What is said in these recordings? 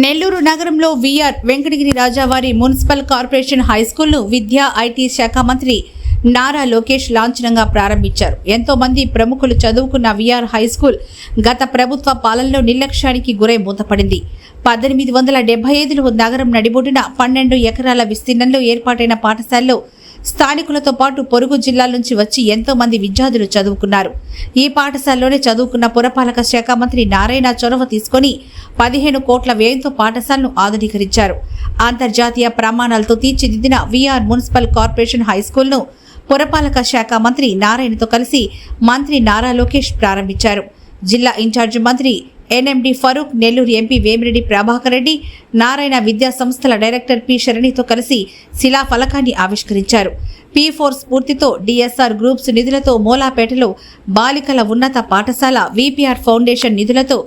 నెల్లూరు నగరంలో వీఆర్ వెంకటగిరి రాజావారి municipal corporation హైస్కూల్ను విద్యా ఐటీ శాఖ మంత్రి నారా లోకేష్ లాంఛనంగా ప్రారంభించారు. ఎంతో మంది ప్రముఖులు చదువుకున్న విఆర్ హై స్కూల్ గత ప్రభుత్వ పాలనలో నిర్లక్ష్యానికి గురై మూతపడింది. పద్దెనిమిది వందల డెబ్బై ఐదులో నగరం నడిబొడ్డున పన్నెండు ఎకరాల విస్తీర్ణంలో ఏర్పాటైన పాఠశాలలో స్థానికులతో పాటు పొరుగు జిల్లాల నుంచి వచ్చి ఎంతో మంది విద్యార్థులు చదువుకున్నారు. ఈ పాఠశాలలోనే చదువుకున్న పురపాలక శాఖ మంత్రి నారాయణ చొరవ తీసుకొని పదిహేను కోట్ల వ్యయంతో పాఠశాలను ఆధునీకరించారు. అంతర్జాతీయ ప్రమాణాలతో తీర్చిదిద్దిన విఆర్ మున్సిపల్ కార్పొరేషన్ హై స్కూల్ను పురపాలక శాఖ మంత్రి నారాయణతో కలిసి మంత్రి నారా లోకేష్ ప్రారంభించారు. జిల్లా ఇన్ఛార్జి మంత్రి ఎన్ఎండి ఫరూక్ నెల్లూరు ఎంపీ వేమిరెడ్డి ప్రభాకర్ రెడ్డి నారాయణ విద్యా సంస్థల డైరెక్టర్ పి శరణితో కలిసి శిలా ఫలకాన్ని ఆవిష్కరించారు. పి ఫోర్ స్ఫూర్తితో డిఎస్ఆర్ గ్రూప్స్ నిధులతో మూలాపేటలో బాలికల ఉన్నత పాఠశాల విపిఆర్ ఫౌండేషన్ నిధులతో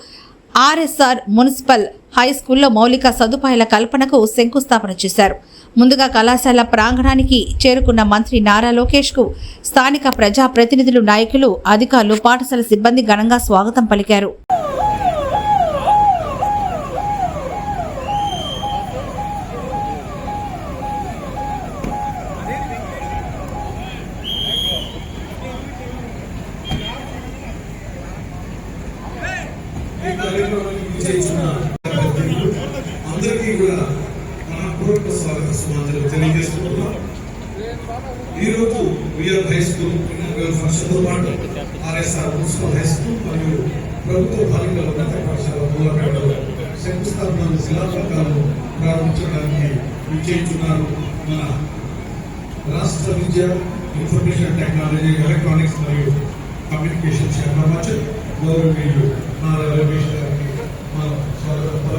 ఆర్ఎస్ఆర్ మున్సిపల్ హై స్కూల్లో మౌలిక సదుపాయాల కల్పనకు శంకుస్థాపన చేశారు. ముందుగా కళాశాల ప్రాంగణానికి చేరుకున్న మంత్రి నారా లోకేష్కు స్థానిక ప్రజాప్రతినిధులు నాయకులు అధికారులు పాఠశాల సిబ్బంది ఘనంగా స్వాగతం పలికారు ఈ కార్యక్రమానికి అందరికీ కూడా మనపూర్వక స్వాగత సమాచారం తెలియజేస్తున్నాం ఈరోజు విఆర్ హై స్కూల్ ఫంక్షన్తో పాటు ఆర్ఎస్ఆర్ మున్సిపల్ హై స్కూల్ మరియు ప్రభుత్వ బాలికల ఉన్నత పాఠశాల మూలపేటలో శంకుస్థాపన శిలాఫలకాలను ప్రారంభించడానికి విజయించున్నారు మన రాష్ట్ర విద్య ఇన్ఫర్మేషన్ టెక్నాలజీ ఎలక్ట్రానిక్స్ మరియు కమ్యూనికేషన్ శాఖ మంత్రి గౌరవనీయులు నారా రమేష్ గారు.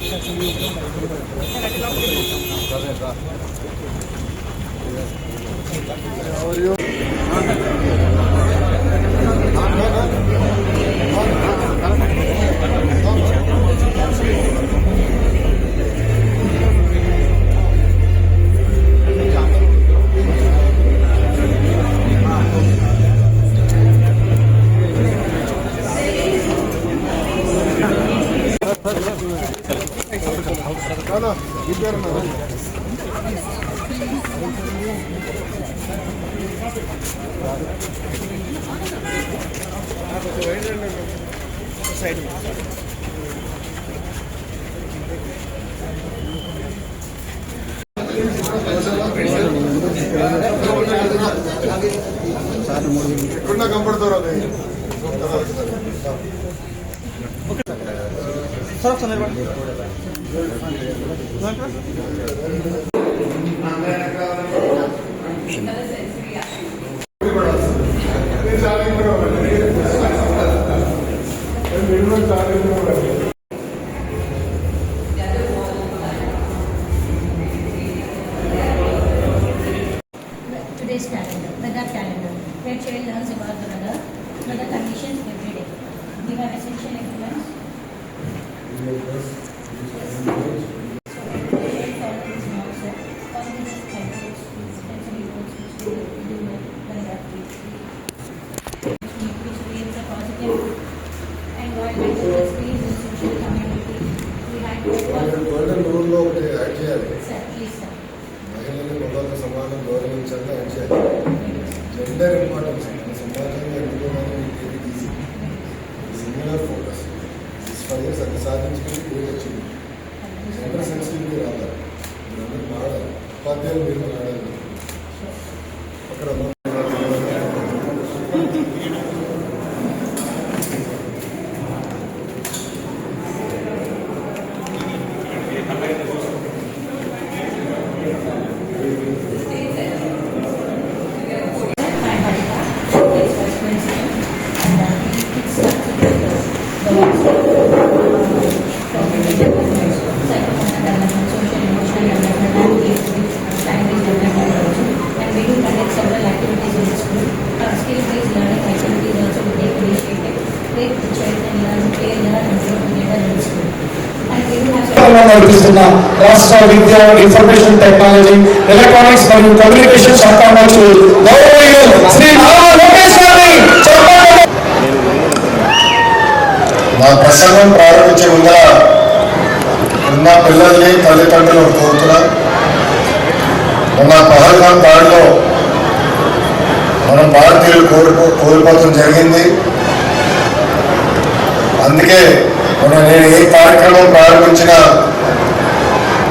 How are you? ఎక్కడున్నా కంపడతారు అది calendar, weather calendar, where child learns about the weather, weather conditions every day. We have essential equipments. make us నిర్వహిస్తున్న రాష్ట్ర విద్య ఇన్ఫర్మేషన్ టెక్నాలజీ ఎలక్ట్రానిక్స్ మరియు కమ్యూనికేషన్ శాఖ మంత్రి గౌరవనీయులు శ్రీ నారా లోకేష్ గారిని నా ప్రసంగం ప్రారంభించే ముందర ఉన్న పిల్లల్ని తల్లిదండ్రులు కోరుతున్నా. మొన్న పహల్గాం దాడిలో మనం భారతీయులు కోల్పో కోల్పోవడం జరిగింది. అందుకే మొన్న నేను ఏ కార్యక్రమం ప్రారంభించినా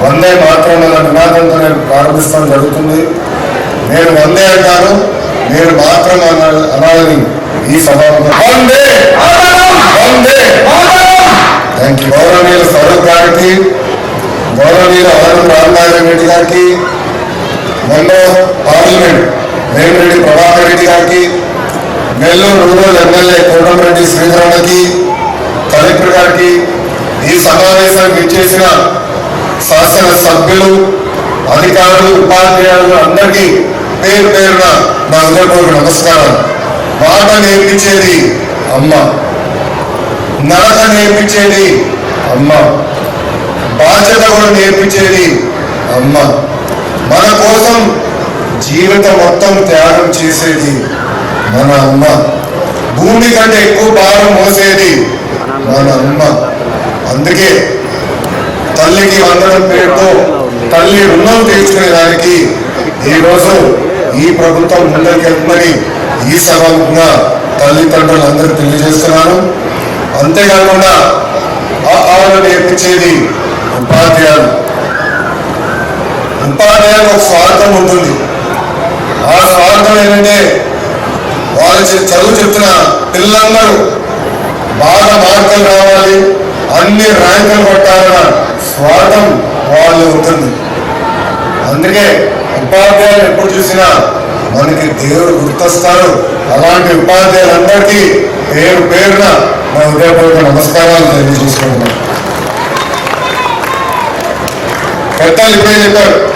వందే మాత్రం అన్న నినాదంతో నేను ప్రారంభిస్తాం జరుగుతుంది. నేను వందే అంటాను మీరు మాత్రం అన- అనాలని ఈ సభలో వందే వందే! Thank you. గౌరవనీయులు స్వరూప్ గారికి గౌరవనీయులు ఆనం రామనారాయణ రెడ్డి గారికి మొన్న పార్లమెంట్ వేమిరెడ్డి ప్రభాకర్ రెడ్డి గారికి నెల్లూరు రూరల్ ఎమ్మెల్యే కోటమిరెడ్డి శ్రీధరన్నకి కలెక్టర్ గారికి ఈ సమావేశానికి ఇచ్చేసిన శాసన సభ్యులు అధికారులు ఉపాధ్యాయులు అందరికీ పేరు పేరున నా హృదయపూర్వక నమస్కారం. మాట నేర్పించేది అమ్మ. నాట నేర్పించేది అమ్మ. బాధ్యత కూడా నేర్పించేది అమ్మ. మన కోసం జీవితం మొత్తం త్యాగం చేసేది మన అమ్మ. భూమి కంటే ఎక్కువ భారం మోసేది మన అమ్మ. అందుకే తల్లికి వందనం పేరుతో తల్లి రుణం తీర్చుకునే దానికి ఈరోజు ఈ ప్రభుత్వం ముందరికి ఈ సభగా తల్లిదండ్రులందరూ తెలియజేస్తున్నాను అంతేకాకుండా ఆ ఆవిడ నేర్పించేది ఉపాధ్యాయులు ఉపాధ్యాయులకు ఒక స్వార్థం ఉంటుంది. ఆ స్వార్థం ఏంటంటే వాళ్ళు చదువు చెప్తున్న పిల్లలందరూ బాగా మార్కులు రావాలి అన్ని ర్యాంకులు కొట్టాలన్నారు. స్వార్థం వాళ్ళు ఉంటుంది. అందుకే ఉపాధ్యాయులు ఎప్పుడు చూసినా మనకి దేవుడు గుర్తొస్తాడు. అలాంటి ఉపాధ్యాయులందరికీ పేరు పేరున నా హృదయపూర్వక నమస్కారాలు తెలియజేసుకుంటున్నాను. పెద్దలు ఇప్పుడే చెప్పారు.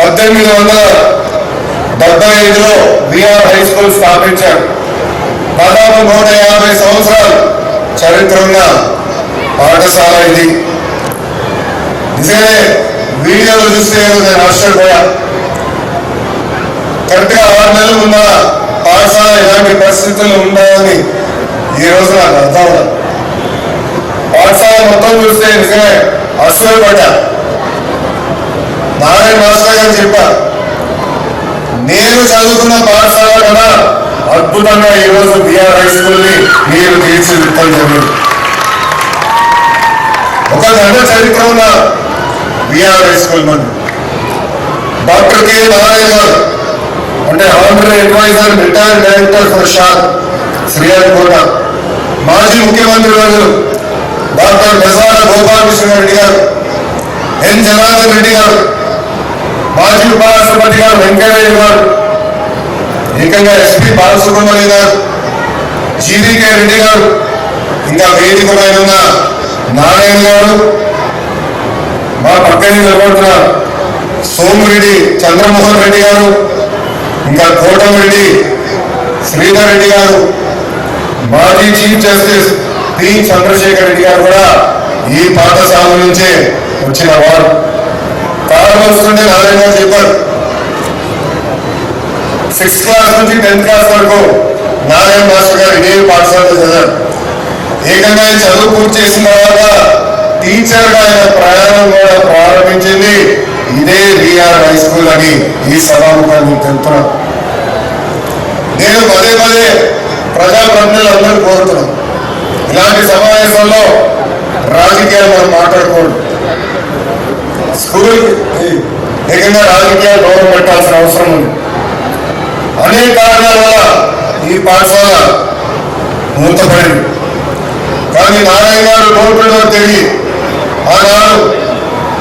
పద్దెనిమిది వందల డెబ్బై ఐదులో విఆర్ హై స్కూల్ స్థాపించారు. దాదాపు నూట యాభై సంవత్సరాలు చరిత్ర ఉన్న పాఠశాల ఇది. నిజమే వీడియోలు చూస్తే నేను ఆశ్చర్యపోయా. కరెక్ట్గా ఆరు నెలలు ముందర పాఠశాల ఎలాంటి పరిస్థితులు ఉన్నాయని ఈ రోజు నాకు అర్థం పాఠశాల మొత్తం చూస్తే నిజమే ఆశ్చర్యపడ్డా. నారాయణ మాస్టర్ గారు చెప్పారు నేను చదువుకున్న పాఠశాల కదా అద్భుతంగా ఈరోజు రోజు బిఆర్ హై స్కూల్ని మీరు తీర్చిదిద్దడం జరిగింది ఒక గంట చరిత్ర ఉన్న బిఆర్ డాక్టర్ కె నారాయణ గారు అంటే honorary adviser retired director for SHAR Sriharikota. మాజీ ముఖ్యమంత్రి గారు డాక్టర్ బెజార గోపాలకృష్ణ రెడ్డి గారు ఎన్ జనార్దన్ రెడ్డి గారు మాజీ ఉపరాష్ట్రపతి గారు వెంకయ్య గారు ఏకంగా ఎస్పీ బాలసుబ్రహ్మణ్యం గారు జీవీకే రెడ్డి గారు ఇంకా వేదిక పైన ఉన్న నారాయణ గారు మా పక్కనే నిలబడుతున్న సోమిరెడ్డి చంద్రమోహన్ రెడ్డి గారు ఇంకా కోటమిరెడ్డి శ్రీధర్ రెడ్డి గారు మాజీ chief justice P Chandrasekhar Reddy garu కూడా ఈ పాఠశాల నుంచే వచ్చిన వారు. కారణం వస్తుంటే నారాయణ గారు చెప్పారు సిక్స్త్ క్లాస్ నుంచి టెన్త్ క్లాస్ వరకు నారాయణ మాస్టర్ గారు ఇదే పాఠశాలలో చదివారు. ఏకంగా చదువు పూర్తి చేసిన తర్వాత టీచర్ ఆయన ప్రయాణం కూడా ప్రారంభించింది. ఇదే విఆర్ హై స్కూల్ అని ఈ సభాముఖాన్ని తెలుపుతున్నాను నేను పదే పదే ప్రజాప్రతినిధులందరూ కోరుతున్నాను ఇలాంటి సమావేశంలో రాజకీయాలు మనం మాట్లాడకూడదు. స్కూల్ ఏకంగా రాజకీయాలు గౌరవం పెట్టాల్సిన అవసరం ఉంది. అనేక కారణాల వల్ల ఈ పాఠశాల మూతపడింది. కానీ నారాయణ గారు కోరుకున్నదో తెలియ ఆనాడు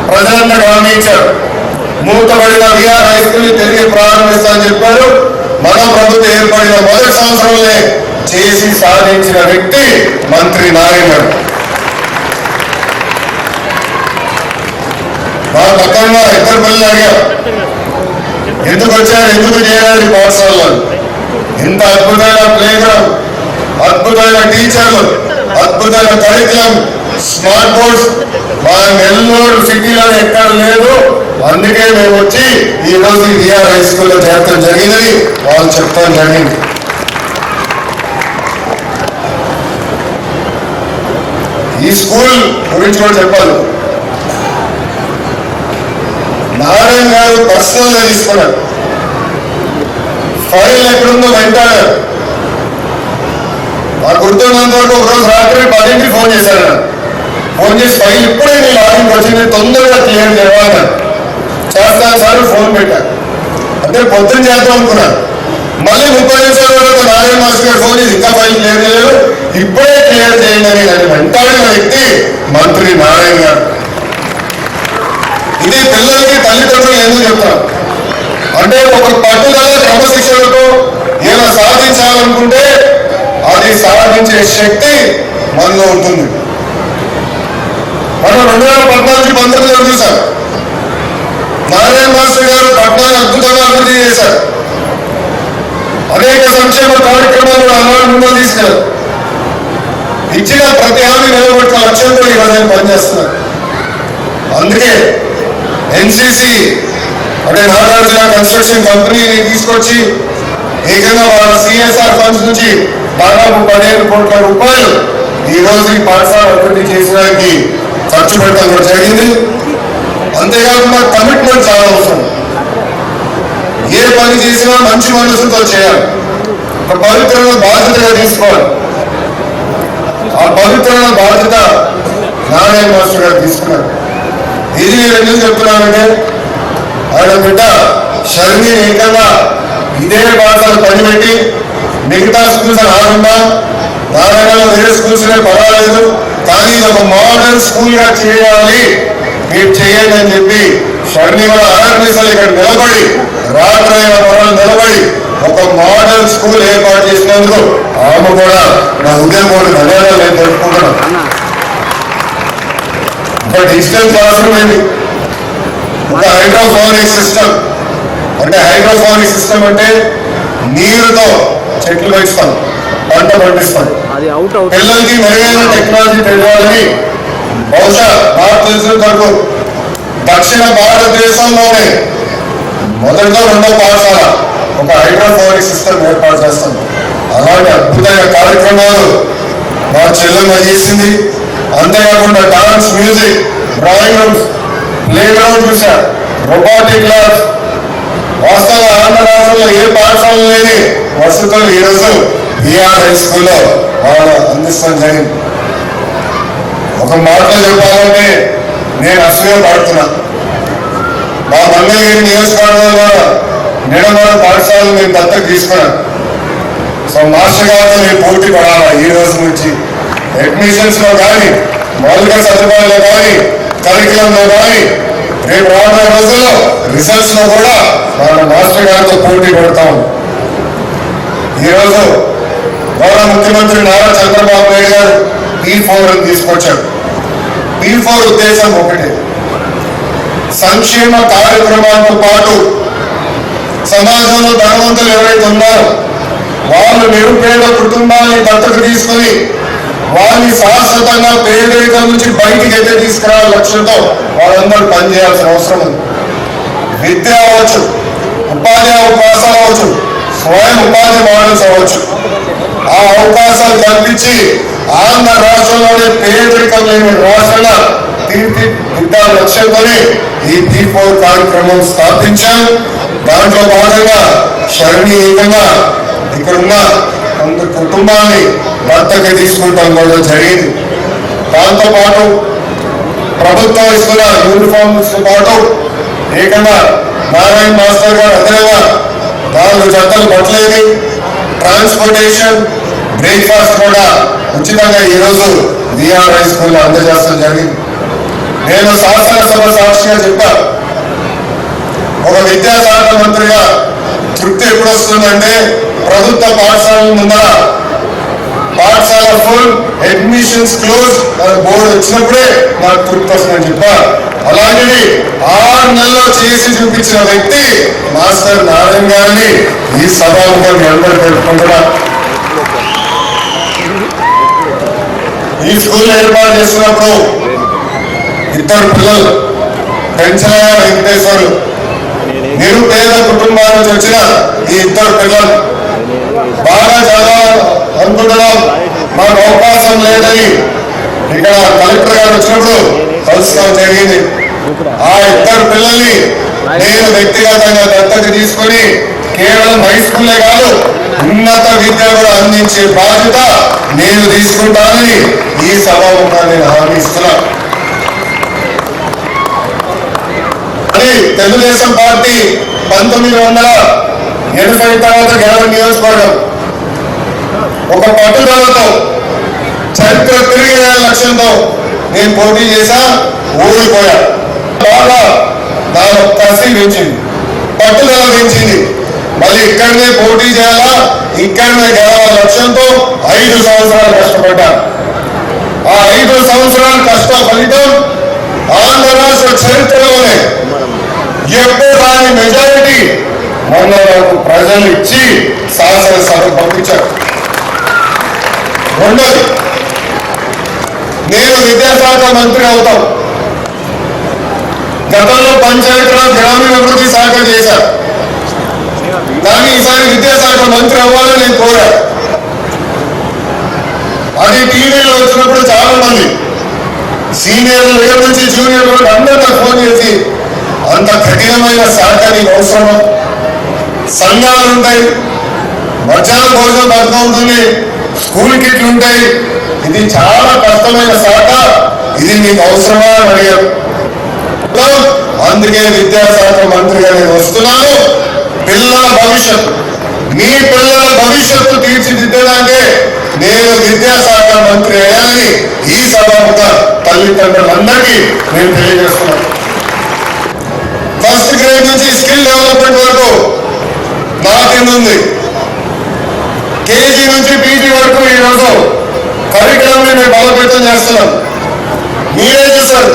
ప్రజలందరూ గమనించారు మూతబడిన విఆర్ హై స్కూల్ తిరిగి ప్రారంభిస్తామని చెప్పారు. మన ప్రభుత్వం ఏర్పడిన మొదటి సంవత్సరంలో చేసి సాధించిన వ్యక్తి మంత్రి నారాయణ గారు. మా పక్కన ఇద్దరు పిల్లలు అడిగారు ఎందుకు వచ్చారు? ఎందుకు చేయాలి పాఠశాలలో? ఇంత అద్భుతమైన ప్లే గ్రౌండ్ అద్భుతమైన టీచర్లు అద్భుతమైన కరికులం స్మార్ట్ బోర్డ్స్ మా నెల్లూరు సిటీలో ఎక్కడ లేదు. అందుకే మేము వచ్చి ఈ రోజు విఆర్ హై స్కూల్లో చేరడం జరిగిందని వాళ్ళు చెప్తాం జరిగింది. ఈ స్కూల్ గురించి కూడా చెప్పాలి. నారాయణ గారు పర్సనల్గా తీసుకున్నారు. ఫైల్ ఎక్కడుందో వెంటాడారు నాకు గుర్తున్నంత వరకు ఒకరోజు రాత్రి పదింటికి ఫోన్ చేశారు ఫోన్ చేసి ఫైల్ ఇప్పుడే నీ లాగిన్కి వచ్చింది తొందరగా క్లియర్ చేయాలి చేస్తాను సార్ ఫోన్ పెట్టాను అంటే పొద్దున చేద్దాం అనుకున్నాను మళ్ళీ ముప్పై నిమిషాల వరకు నారాయణ మాస్టర్ గారు ఫోన్ చేసి ఇంకా ఫైల్ క్లియర్ చేయలేదు. ఇప్పుడే క్లియర్ చేయండి అని నన్ను వెంటాడిన వ్యక్తి మంత్రి నారాయణ గారు. ఇది పిల్లలకి తల్లిదండ్రులు ఎందుకు చెప్తాను? అంటే ఒక పట్టుదల క్రమశిక్షణతో ఏమైనా సాధించాలనుకుంటే అది సాధించే శక్తి మనలో ఉంటుంది. మనం రెండు వేల పద్నాలుగు పంతొమ్మిదిలో చూసాం నారాయణ మాస్టర్ గారు పట్టణాన్ని అద్భుతంగా అభివృద్ధి చేశారు. అనేక సంక్షేమ కార్యక్రమాలు ఆనాడు ముందు ఇచ్చిన ప్రతి హామీ నిలబెట్టిన లక్ష్యంతో ఈరోజు ఆయన పనిచేస్తున్నారు. అందుకే ఎన్సిసి అంటే నాగార్జున కన్స్ట్రక్షన్ కంపెనీని తీసుకొచ్చి ఏకంగా వాళ్ళ సిఎస్ఆర్ ఫండ్స్ నుంచి దాదాపు పదిహేను కోట్ల రూపాయలు ఈ రోజు ఈ పాఠశాల అభివృద్ధి చేసడానికి ఖర్చు పెట్టడం కూడా జరిగింది. అంతేకాకుండా కమిట్మెంట్ చాలా అవసరం. ఏ పని చేసినా మంచి మనసుతో చేయాలి. ఒక పవిత్రమైన బాధ్యతగా తీసుకోవాలి. ఆ పవిత్రమైన బాధ్యత నారాయణ మాస్టర్ గారు తీసుకున్నారు. ఇది నేను ఎందుకు చెప్తున్నానంటే ఆయన బిడ్డ షర్మి ఏకంగా ఇదే పాఠశాల పని పెట్టి మిగతా స్కూల్స్ రాకుండా నారాయణలో వేరే స్కూల్స్ పర్వాలేదు కానీ ఇది ఒక మోడల్ స్కూల్గా చేయాలి. మీరు చేయండి అని చెప్పి షర్మి కూడా అరనిసలు ఇక్కడ నిలబడి రాత్రి పొరలు నిలబడి ఒక మోడల్ స్కూల్ ఏర్పాటు చేసినందుకు ఆమె కూడా నా ఉదయం కూడా ధన్యవాదాలు నేను తెలుపుకుంటున్నాను. ఒక డిజిటల్ క్లాస్ రూమ్ ఏంటి ఒక హైడ్రోఫోనిక్ సిస్టమ్. అంటే హైడ్రోఫోనిక్ సిస్టమ్ అంటే నీరుతో చెట్లు పెంచుతాం పంట పండిస్తాం. అది అవుట్ అవుట్ పిల్లలకి మెరుగైన టెక్నాలజీ తెలియాలని బహుశా నాకు తెలిసిన వరకు దక్షిణ భారతదేశంలోనే మొదటిలో రెండో పాఠశాల ఒక హైడ్రోఫోనిక్ సిస్టమ్ ఏర్పాటు చేస్తాం. అలాంటి అద్భుతమైన కార్యక్రమాలు మా చెల్లెమ్మ చేసింది. అంతేకాకుండా dance music drawing rooms play ground చూశారు. రొబాటిక్ ల్యాబ్స్ వాస్తవంగా ఆంధ్ర రాష్ట్రంలో ఏ పాఠశాల లేని వసతులు ఈరోజు బీఆర్ హై స్కూల్లో వాళ్ళు అందిస్తాం జరిగింది. ఒక మాటలో చెప్పాలంటే నేను అసలే పడుతున్నా. మా మంగళగిరి నియోజకవర్గంలో నిడమల పాఠశాలను నేను దత్తత తీసుకున్నాను సో మాస్టర్ గారితో నేను పోటీ పడాలా ఈ రోజు నుంచి? అడ్మిషన్స్లో కానీ మౌలిక సదుపాయాల్లో కానీ కరికులంలో కానీ రేపు రాబోయే రోజుల్లో రిజల్ట్స్లో కూడా మన మాస్టర్ గారితో పోటీ పడతాం. ఈరోజు గౌరవ ముఖ్యమంత్రి నారా చంద్రబాబు నాయుడు గారు పీ ఫోర్ అని తీసుకొచ్చారు. పీ ఫోర్ ఉద్దేశం ఒకటి. సంక్షేమ కార్యక్రమాలతో పాటు సమాజంలో ధనవంతులు ఎవరైతే ఉన్నారో వాళ్ళు నిరుపేద కుటుంబాన్ని దత్తత తీసుకొని వాళ్ళని శాశ్వతంగా పేదరికం నుంచి బయటికి అయితే తీసుకురావాల లక్ష్యంతో వాళ్ళందరూ పనిచేయాల్సిన అవసరం ఉంది. విద్య అవ్వచ్చు. ఉపాధి అవకాశాలు అవ్వచ్చు. స్వయం ఉపాధి మోడల్స్ అవ్వచ్చు. ఆ అవకాశాలు కల్పించి ఆంధ్ర రాష్ట్రంలోనే పేదరికం లేని రాష్ట్రంగా తీర్చిదిద్దాల లక్ష్యంతోనే ఈ దీపో కార్యక్రమం స్థాపించాం. దాంట్లో భాగంగా శరణీయంగా ఏకంగా ఇక్కడున్న కొంత కుటుంబాన్ని దత్తత తీసుకుంటాం కూడా జరిగింది. దాంతో పాటు ప్రభుత్వం ఇస్తున్న యూనిఫామ్స్తో పాటు ఏకంగా నారాయణ మాస్టర్ గారు అదేవిధంగా నాలుగు జతలు పట్టలేదు ట్రాన్స్పోర్టేషన్ బ్రేక్ఫాస్ట్ కూడా ఉచితంగా ఈరోజు విఆర్ హై స్కూల్లో అందజేస్తాం జరిగింది. నేను శాసనసభ సాక్షిగా చెప్పా. ఒక విద్యాశాఖ మంత్రిగా తృప్తి ఎప్పుడు వస్తుందంటే ప్రభుత్వ పాఠశాలల ముందర పాఠశాల ఫుల్ అడ్మిషన్స్ క్లోజ్ బోర్డు వచ్చినప్పుడే నాకు తృప్తి అని చెప్పారు. అలాంటిది ఆరు నెలలో చేసి చూపించిన వ్యక్తి మాస్టర్ నారాయణ గారిని ఈ సభాముఖం నిలబడి పెట్టుకుంటున్నా ఈ స్కూల్ ఏర్పాటు చేసినప్పుడు ఇద్దరు పిల్లలు పెంచలయ్య వెంకటేశ్వరు నిరుపేద కుటుంబాల నుంచి వచ్చిన ఈ ఇద్దరు పిల్లలు బాగా చదవాలి అనుకుంటున్నాం మాకు అవకాశం లేదని ఇక్కడ కలెక్టర్ గారు వచ్చినప్పుడు కలుసుకోవడం జరిగింది. ఆ ఇద్దరు పిల్లల్ని నేను వ్యక్తిగతంగా దత్తత తీసుకొని కేవలం హై స్కూలే కాదు ఉన్నత విద్య కూడా అందించే బాధ్యత నేను తీసుకుంటానని ఈ సభాముఖాన్ని నేను హామీ ఇస్తున్నా. తెలుగుదేశం పార్టీ పంతొమ్మిది వందల ఎనభై తర్వాత గెలవ నియోజకవర్గం. ఒక పట్టుదలతో చరిత్ర తిరిగి లక్ష్యంతో నేను పోటీ చేశా ఓడిపోయా. బాగా నా కసి పెంచింది. పట్టుదల పెంచింది. మళ్ళీ ఇక్కడనే పోటీ చేయాలా? ఇక్కడనే గెలవాల లక్ష్యంతో ఐదు సంవత్సరాలు కష్టపడ్డా. ఆ ఐదు సంవత్సరాల కష్ట ఫలితం ఆంధ్ర రాష్ట్ర చరిత్రలోనే. ఎప్పుడు రాని మెజారిటీ మొన్న ప్రజలు ఇచ్చి శాసనసభకు పంపించారు. రెండోది నేను విద్యాశాఖ మంత్రి అవుతాను. గతంలో పంచాయతీరాజ్ గ్రామీణాభివృద్ధి శాఖ చేశారు. కానీ ఈసారి విద్యాశాఖ మంత్రి అవ్వాలని నేను కోరాను. అది టీవీలో వచ్చినప్పుడు చాలా మంది సీనియర్ల దగ్గర నుంచి జూనియర్ల అందరూ నాకు ఫోన్ చేసి అంత కఠినమైన శాఖ నీకు అవసరమా? సంఘాలు ఉంటాయి మధ్యాహ్న భోజనం పథకం ఉంటుంది. స్కూల్ కిట్లు ఉంటాయి. ఇది చాలా కష్టమైన శాఖ. ఇది నీకు అవసరమా అని అడిగారు. అందుకే విద్యాశాఖ మంత్రిగా నేను వస్తున్నాను పిల్లల భవిష్యత్తు. మీ పిల్లల భవిష్యత్తు తీర్చిదిద్దడానికే నేను విద్యాశాఖ మంత్రి అయ్యానని ఈ సభాముఖ తల్లిదండ్రులందరికీ నేను తెలియజేస్తున్నాను. ఫస్ట్ గ్రేడ్ నుంచి స్కిల్ డెవలప్మెంట్ వరకు నా కింద ఉంది కేజీ నుంచి పీజీ వరకు ఈరోజు కరికులం మేము బలోపేతం చేస్తున్నాం. మీరే చూసారు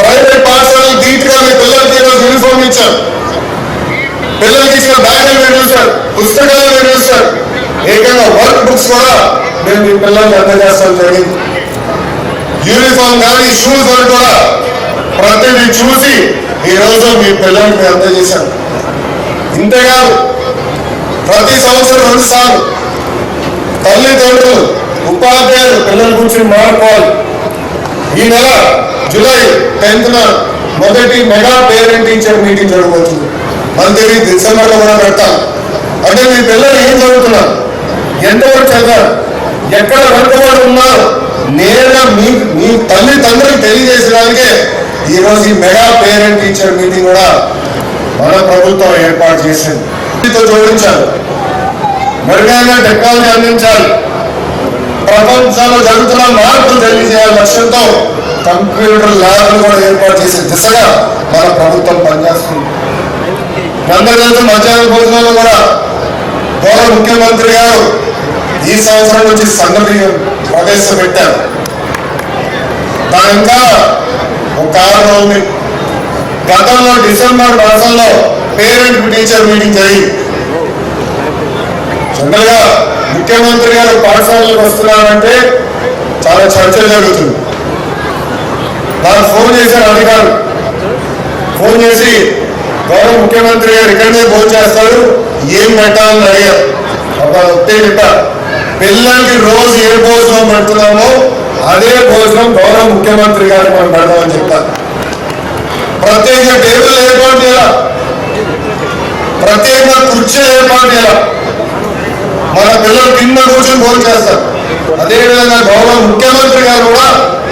ప్రైవేట్ పాఠశాలలు ధీటుగా మీ పిల్లలకి ఈరోజు యూనిఫామ్ ఇచ్చారు. పిల్లలకి ఇచ్చిన బ్యాగులు మీరు చూస్తారు పుస్తకాలు మీరు చూస్తారు ఏకంగా వర్క్ బుక్స్ కూడా మేము మీ పిల్లలకి అందజేస్తాం జరిగింది. యూనిఫామ్ కానీ షూస్ వరకు కూడా ప్రతిదీ చూసి ఈరోజు మీ పిల్లలకి అందజేశాం ఇంతేకాదు ప్రతి సంవత్సరం రెండు సార్లు తల్లిదండ్రులు ఉపాధ్యాయులు పిల్లల గురించి మాట్లాడుకోవాలి ఈ నెల జూలై టెన్త్ మొదటి మెగా పేరెంట్ టీచర్ మీటింగ్ జరగవచ్చు మన డిసెంబర్ డిసెంబర్లో కూడా పెడతాం. అంటే మీ పిల్లలు ఏం చదువుతున్నారు? ఎంతవరకు చదివారు? ఎక్కడ వెనుకబడి ఉన్నారు? నేరుగా మీ మీ తల్లిదండ్రులకు తెలియజేసడానికే ఈరోజు ఈ మెగా పేరెంట్ టీచర్ మీటింగ్ కూడా మన ప్రభుత్వం ఏర్పాటు చేసింది. జోడించాలి. మెరుగైన టెక్నాలజీ అందించాలి ప్రపంచంలో జరుగుతున్న మార్పులు తెలియజేయాలి లక్ష్యంతో కంప్యూటర్ ల్యాబ్లు కూడా ఏర్పాటు చేసే దిశగా మన ప్రభుత్వం పనిచేస్తుంది. అందరికీ మధ్యాహ్న భోజనంలో కూడా గౌరవ ముఖ్యమంత్రి గారు ఈ సంవత్సరం నుంచి సంగతి ప్రవేశపెట్టారు. దాని ఇంకా ఒక కారణం ఉంది. గతంలో డిసెంబర్ మాసంలో పేరెంట్ టీచర్ మీటింగ్ జరిగింది. జనరల్గా ముఖ్యమంత్రి గారు పాఠశాలలకు వస్తున్నారంటే చాలా చర్చలు జరుగుతుంది. నాకు ఫోన్ చేశారు అధికారులు. ఫోన్ చేసి గౌరవ ముఖ్యమంత్రి గారు ఇక్కడనే ఫోన్ చేస్తారు. ఏం పెట్టాలని అడిగారు. ఒక ఒత్తే పిల్లలకి రోజు ఏ భోజనం పెడుతున్నామో అదే భోజనం గౌరవ ముఖ్యమంత్రి గారు మనం పెడదామని చెప్తారు ప్రత్యేక టేబుల్ ఏర్పాటు చేయాలి? ప్రత్యేక కుర్చీ ఏర్పాటు చేయాలి? మన పిల్లలు కింద కూర్చొని భోజనం చేస్తారు. అదేవిధంగా గౌరవ ముఖ్యమంత్రి గారు కూడా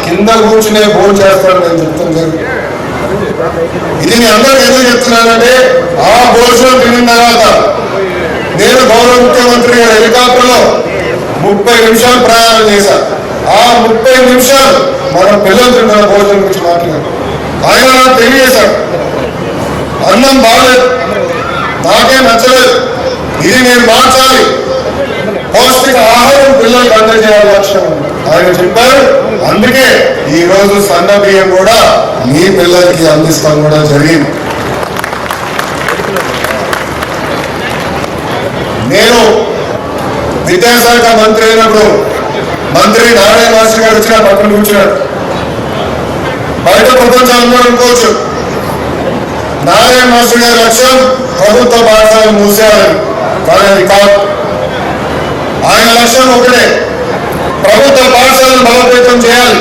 కింద కూర్చునే భోజనం చేస్తారు నేను చెప్తుంది ఇది మీ అందరికి ఎందుకు చెప్తున్నానంటే ఆ భోజనం తిన్న తర్వాత నేను గౌరవ ముఖ్యమంత్రి గారు హెలికాప్టర్లో ముప్పై నిమిషాలు ప్రయాణం చేశాను. ఆ ముప్పై నిమిషాలు మన పిల్లలు తిన్న భోజనం గురించి మాట్లాడారు. ఆయన నాకు తెలియజేశారు. అన్నం బాగలేదు. నాకే నచ్చలేదు. ఇది నేను మార్చాలి. పౌష్టిక ఆహారం పిల్లలకు అందజేయాలి లక్ష్యం ఆయన చెప్పారు. అందుకే ఈ రోజు సన్న బియ్యం కూడా మీ పిల్లలకి అందిస్తాం కూడా జరిగింది. నేను విద్యాశాఖ మంత్రి అయినప్పుడు మంత్రి నారాయణ మాస్టర్ గారు వచ్చిన పక్కన కూర్చున్నాడు. బయట ప్రపంచం అందరూ అనుకోవచ్చు. నారాయణ మాస్టర్ గారి లక్ష్యం ప్రభుత్వ పాఠశాలను మూసేయాలని కానీ అది కాదు ఆయన లక్ష్యం ఒకటే ప్రభుత్వ పాఠశాలను బలోపేతం చేయాలి.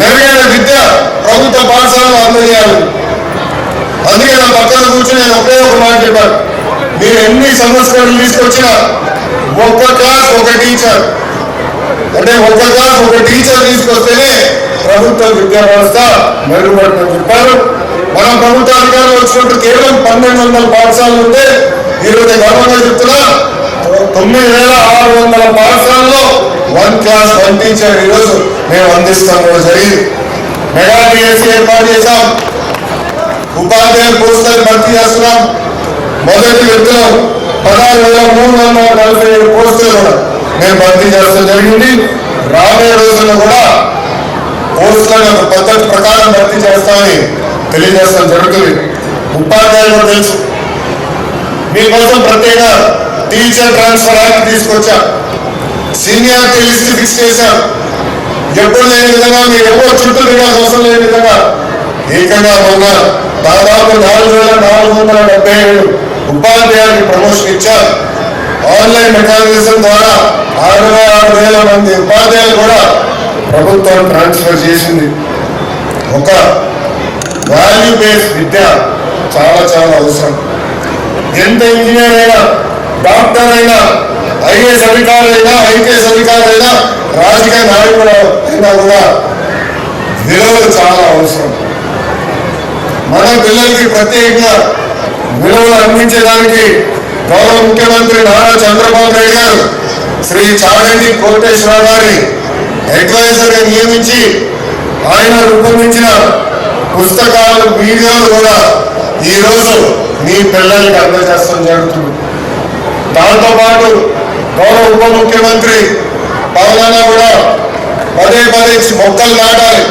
మెరుగైన విద్య ప్రభుత్వ పాఠశాలను అందజేయాలి. అందుకే నా పక్కన కూర్చొని నేను ఒకే ఒక మాట చెప్పాను. మీరు ఎన్ని సంస్కరణలు తీసుకొచ్చినా ఒక్క క్లాస్ ఒక టీచర్. అంటే ఒక్క క్లాస్ ఒక టీచర్ తీసుకొస్తేనే ప్రభుత్వ విద్యా వ్యవస్థ మెరుగుపడుతుందని చెప్పారు. మన ప్రభుత్వ అధికారులు వచ్చినట్టు కేవలం పన్నెండు వందల పాఠశాలలు ఉంటే ఈరోజు గర్వంగా చెప్తున్నా తొమ్మిది వేల ఆరు వందల పాఠశాలలో వన్ క్లాస్ వన్ టీచర్ ఈరోజు మేము అందిస్తాం జరిగింది. మెగా డిఎస్సీ ఏర్పాటు చేశాం. ఉపాధ్యాయ పోస్టులను భర్తీ చేస్తున్నాం. మొదటి విడతలో పదహారు వేల మూడు వందల నలభై ఏడు పోస్టులు కూడా మేము భర్తీ చేస్తాం జరిగింది. రాబోయే రోజుల్లో కూడా కోర్సులను ఒక పద్ధతి ప్రకారం భర్తీ చేస్తామని తెలియజేస్తాం జరుగుతుంది. ఉపాధ్యాయులు తెలుసు. మీకోసం ప్రత్యేక టీచర్ ట్రాన్స్ఫర్ యాక్ట్ తీసుకొచ్చా? సీనియారిటీ లిస్ట్ ఫిక్స్ చేశాం. ఎప్పుడు లేని విధంగా మీరు ఎవరు చుట్టూ తిరగాల్సిన అవసరం లేని విధంగా. ఏకంగా మొన్న దాదాపు నాలుగు వేల నాలుగు వందల డెబ్బై ఏడు ఉపాధ్యాయులకు ప్రమోషన్ ఇచ్చారు. ఆన్లైన్ మెకానిజం ద్వారా అరవై ఆరు వేల మంది ఉపాధ్యాయులు కూడా ప్రభుత్వం ట్రాన్స్ఫర్ చేసింది. ఒక వాల్యూ బేస్డ్ విద్య చాలా చాలా అవసరం. ఎంత ఇంజనీర్ అయినా డాక్టర్ అయినా ఐఏఎస్ అయినా ఐపీఎస్ అధికారులైనా రాజకీయ నాయకులు అయినా కూడా విలువలు చాలా అవసరం. మన పిల్లలకి ప్రత్యేకంగా విలువలు అందించడానికి గౌరవ ముఖ్యమంత్రి నారా చంద్రబాబు నాయుడు గారు శ్రీ చాగంటి కోటేశ్వర గారి అడ్వైజర్గా నియమించి ఆయన రూపొందించిన పుస్తకాలు వీడియోలు కూడా ఈరోజు మీ పిల్లలకి అందజేస్తాం జరుగుతుంది. దాంతోపాటు గౌరవ ఉప ముఖ్యమంత్రి పవనన్న కూడా పదే పదే మొక్కలు నాటాలి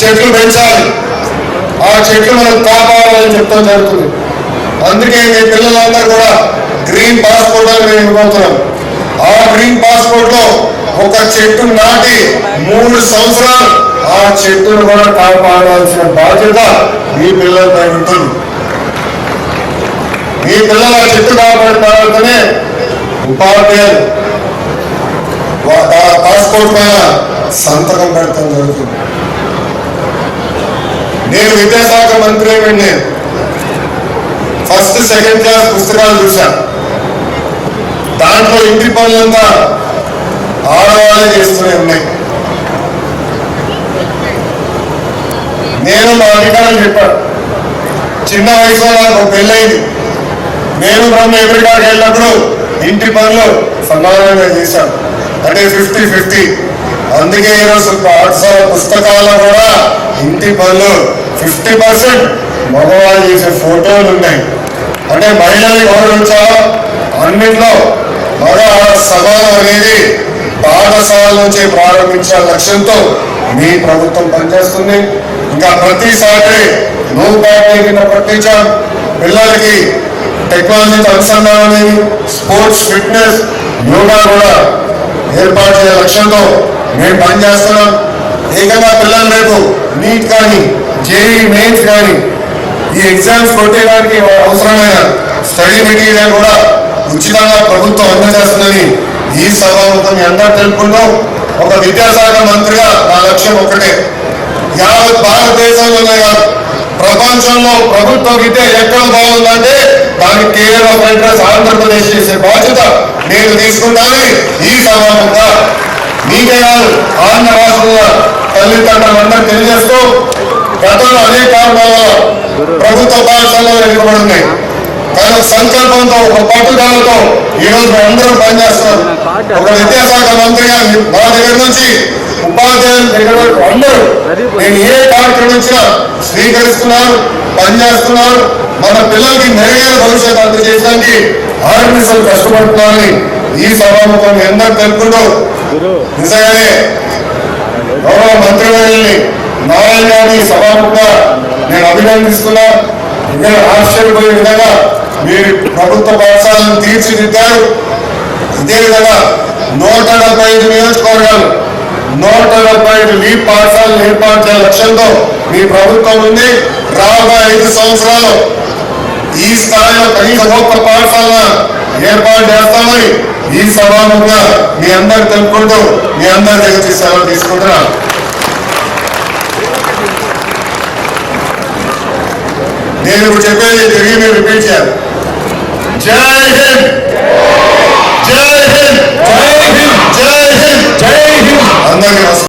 చెట్లు పెంచాలి ఆ చెట్లు మనం కాపాడాలని చెప్తాం జరుగుతుంది. అందుకే మీ పిల్లలందరూ కూడా గ్రీన్ పాస్పోర్ట్ అని మేము ఇవ్వబోతున్నాం. ఆ గ్రీన్ పాస్పోర్ట్లో ఒక చెట్టు నాటి మూడు సంవత్సరాలు ఆ చెట్టును కూడా కాపాడాల్సిన బాధ్యత మీ పిల్లలపై ఉంటుంది. మీ పిల్లల ఆ చెట్టు కాపాడిన ఉపాధ్యాయులు పాస్పోర్ట్ పైన సంతకం పెడతాం జరుగుతుంది. నేను విద్యాశాఖ మంత్రి నేను. ఫస్ట్ సెకండ్ క్లాస్ పుస్తకాలు చూశాను. దాంట్లో ఇంటి పనులంతా ఆడవాళ్ళే చేస్తూనే ఉన్నాయి. నేను మా అధికారులు చెప్పాను చిన్న వయసులో నాకు ఒక నేను బ్రహ్మ ఎదురుగాడికి వెళ్ళినప్పుడు ఇంటి పనులు సమానంగా చేశాను. అంటే ఫిఫ్టీ ఫిఫ్టీ అందుకే ఈరోజు పాఠశాల పుస్తకాల్లో కూడా ఇంటి పనులు ఫిఫ్టీ పర్సెంట్ మగవాళ్ళు చేసే ఫోటోలు ఉన్నాయి. అంటే మహిళల్ని గౌరవించాలా అన్నింటిలో మగ సమానం అనేది పాఠశాల నుంచి ప్రారంభించే లక్ష్యంతో మీ ప్రభుత్వం పనిచేస్తుంది. ఇంకా ప్రతిసారి నో పార్టీ కింద పిల్లలకి టెక్నాలజీతో అనుసంధానం స్పోర్ట్స్ ఫిట్నెస్ యోగా కూడా ఏర్పాటు చేసే లక్ష్యంతో మేము పనిచేస్తున్నాం. ఏకంగా పిల్లలు రేపు నీట్ కానీ జేఈ మెయిన్స్ కానీ ఈ ఎగ్జామ్స్ కొట్టేయడానికి అవసరమైన స్టడీ మెటీరియల్ కూడా ఉచితంగా ప్రభుత్వం అందజేస్తుందని ఈ సభాముఖం మీ తెలుపుకుంటూ ఒక విద్యాశాఖ మంత్రిగా నా లక్ష్యం ఒకటే యావత్ భారతదేశంలోనే కాదు ప్రపంచంలో ప్రభుత్వ విద్య ఎక్కడ బాగుందంటే దానికి కేర్ ఆఫ్ ఆంధ్రప్రదేశ్ చేసే బాధ్యత నేను తీసుకుంటానని ఈ సభాముఖంగా. మీకే కాదు ఆంధ్ర రాష్ట్రంలో తల్లిదండ్రులందరూ తెలియజేస్తూ గతంలో అనేక కారణాల వల్ల ప్రభుత్వ పాఠశాలలో వెనుకబడి ఒక సంకల్పంతో ఒక పట్టుదలతో ఈ రోజు అందరూ పనిచేస్తున్నారు. ఒక విద్యాశాఖ మంత్రిగా మా దగ్గర నుంచి ఉపాధ్యాయుల దగ్గర అందరూ నేను ఏ కార్యక్రమం ఇచ్చినా స్వీకరిస్తున్నారు పనిచేస్తున్నారు. మన పిల్లలకి మెరుగైన భవిష్యత్తు అందజేయడానికి ఆర్గనైజేషన్ కష్టపడుతున్నారని ఈ సభాముఖం మీ అందరూ తెలుపుకుంటూ నిజంగానే గౌరవ మంత్రివర్యుల్ని నారాయణ గారిని సభాముఖంగా నేను అభినందిస్తున్నా. ఇంకా ఆశ్చర్యపోయే విధంగా మీరు ప్రభుత్వ పాఠశాలను తీర్చిదిద్దారు. ఇదే విధంగా నూట డెబ్బై ఐదు నియోజకవర్గాలు నూట డెబ్బై ఐదు లీ పాఠశాలను ఏర్పాటు చేయాల లక్ష్యంతో మీ ప్రభుత్వం ఉంది. రాబోయే ఐదు సంవత్సరాలు ఈ స్థాయిలో కనీసం ఒక్క పాఠశాల ఏర్పాటు చేస్తామని ఈ సభాముగా మీ అందరు తెలుపుకుంటూ మీ అందరి దగ్గర సెలవు తీసుకుంటున్నాను. నేను ఇప్పుడు చెప్పేది తిరిగి మీరు రిపీట్ చేయాలి. జై హింద్! జై హింద్! జై హింద్! జై హింద్! జై హింద్! అందరికీ